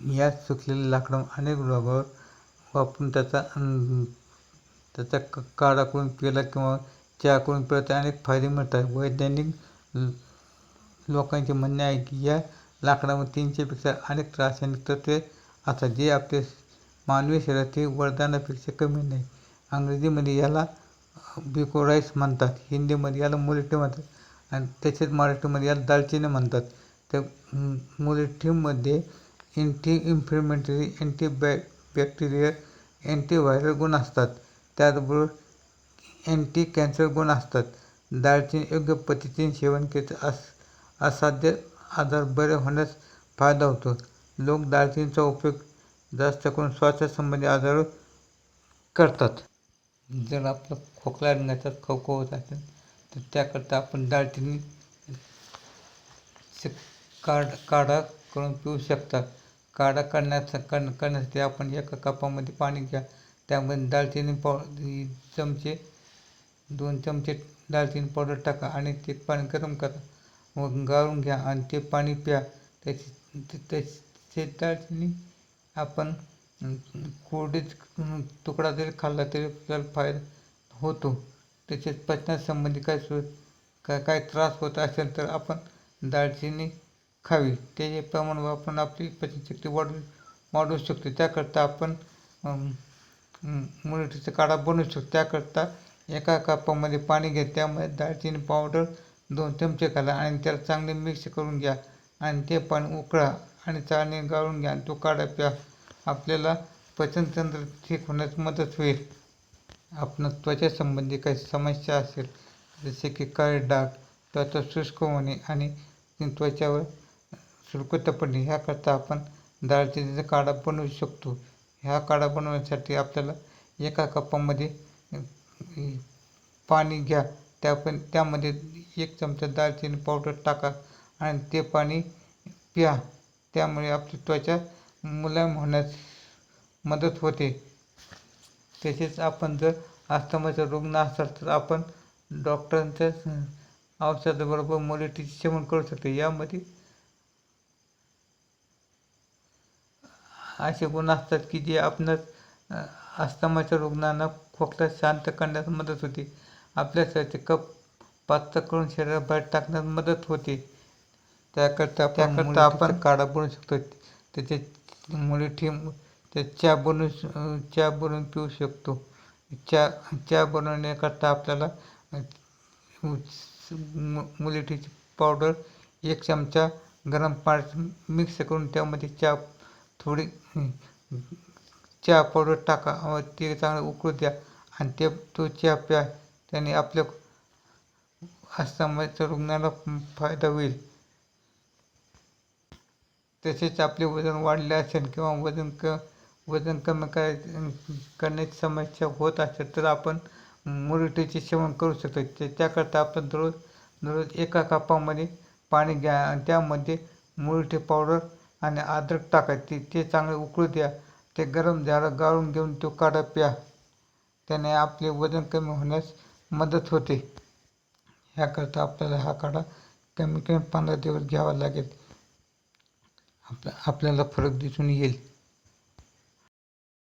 या सुकलेल्या लाकडं अनेक रोगावर वापरून त्याचा त्याचा क काढा करून पिला किंवा चहा करून पिला तर अनेक फायदे मिळतात. वैज्ञानिक लोकांचे म्हणणे आहे की या लाकडामध्ये तीनशेपेक्षा अनेक रासायनिक तत्त्वे असतात जे आपले मानवी शरीरातील वरदानापेक्षा कमी नाही. इंग्रजीमध्ये याला बिकोराईस म्हणतात हिंदीमध्ये याला मुलठी म्हणतात आणि तसेच मराठीमध्ये याला दालचिनी म्हणतात. तर मुलेठीमध्ये anti inflammatory anti bacterial antiviral गुण असतात. त्याचबरोबर अँटी कॅन्सर गुण असतात. दालचिनी योग्य पद्धतीने सेवन केले अस असाध्य आजार बरे होण्यास फायदा होतो. लोक दालचिनीचा उपयोग जास्त करून श्वासासंबंधी आजार करतात. जर आपलं खोकला निघायचा होत असेल तर त्याकरता आपण दालचिनी काढ काढा करून पिऊ शकतात काढा करण्यास कण करण्यासाठी आपण एका कपामध्ये पाणी घ्या. त्यामध्ये दालचिनी पाव चमचे दोन चमचे दालचिनी पावडर टाका आणि ते पाणी गरम करा. मग गाळून घ्या आणि ते पाणी प्या. त्याची त्याचे दालचिनी आपण कोरडीच तुकडा जरी खाल्ला तरी आपल्याला फायदा होतो. तसेच पचनासंबंधी काय सु काय काय त्रास होत असेल तर आपण दालचिनी खावी. त्याचे प्रमाण वापरून आपली पचनशक्ती वाढवू वाढवू शकतो. त्याकरता आपण मुलठीचा काढा बनवू शकतो. त्याकरता एका कपामध्ये पाणी घ्या. त्यामध्ये दालचिनी पावडर दोन चमचे घाला आणि त्याला चांगले मिक्स करून घ्या आणि ते पाणी उकळा आणि चाळणी गाळून घ्या. आणि तो काढा प्या. आपल्याला पचनतंत्र ठीक होण्यास मदत होईल. आपण त्वचेसंबंधी काही समस्या असेल जसे की काळे डाग त्वचा शुष्क होणे आणि त्वचावर शुल्क पडणे ह्याकरता आपण दालचिनीचा काढा बनवू शकतो. ह्या काढा बनवण्यासाठी आपल्याला एका कपामध्ये पाणी घ्या. त्या पण त्यामध्ये एक चमचा दालचिनी पावडर टाका आणि ते पाणी प्या. त्यामुळे आपली त्वचा मुलायम होण्यास मदत होते. तसेच आपण जर अस्थमाचा रुग्ण असाल तर आपण डॉक्टरांच्या औषधाबरोबर मुलेटीचे सेवन करू शकतो. यामध्ये असे गुण असतात की जे आपणास अस्थमाच्या रुग्णांना खोकला शांत करण्यास मदत होते. आपल्या शरीराचे कफ पातळ करून शरीराबाहेर टाकण्यास मदत होते. त्याकरता त्याकरता आपण काढा बनवू शकतो. त्याचे मुलठी त्या चहा बनवू चहा बनवून पिऊ शकतो. चहा चहा बनवण्याकरता आपल्याला मुलठीची पावडर एक चमचा गरम पाण्यात मिक्स करून त्यामध्ये चहा थोडी चहा पावडर टाका व ते चांगलं उकळू द्या. आणि ते तो चहा प्या त्याने आपल्या अस्थमाच्या रुग्णाला फायदा होईल. तसेच आपले वजन वाढले असेल किंवा वजन क वजन कमी कराय करण्याची समस्या होत असेल तर आपण मुरटीचे सेवन करू शकतो. ते त्याकरता आपण दररोज दररोज एका कपामध्ये पाणी घ्या आणि त्यामध्ये मुरठी पावडर आणि अद्रक टाका. ते ते चांगले उकळू द्या. ते गरम झालं गाळून घेऊन तो काढा प्या. त्याने आपले वजन कमी होण्यास मदत होते. ह्याकरता आपल्याला हा काढा कमी कमी पंधरा दिवस घ्यावा लागेल. आपल्या आपल्याला फरक दिसून येईल.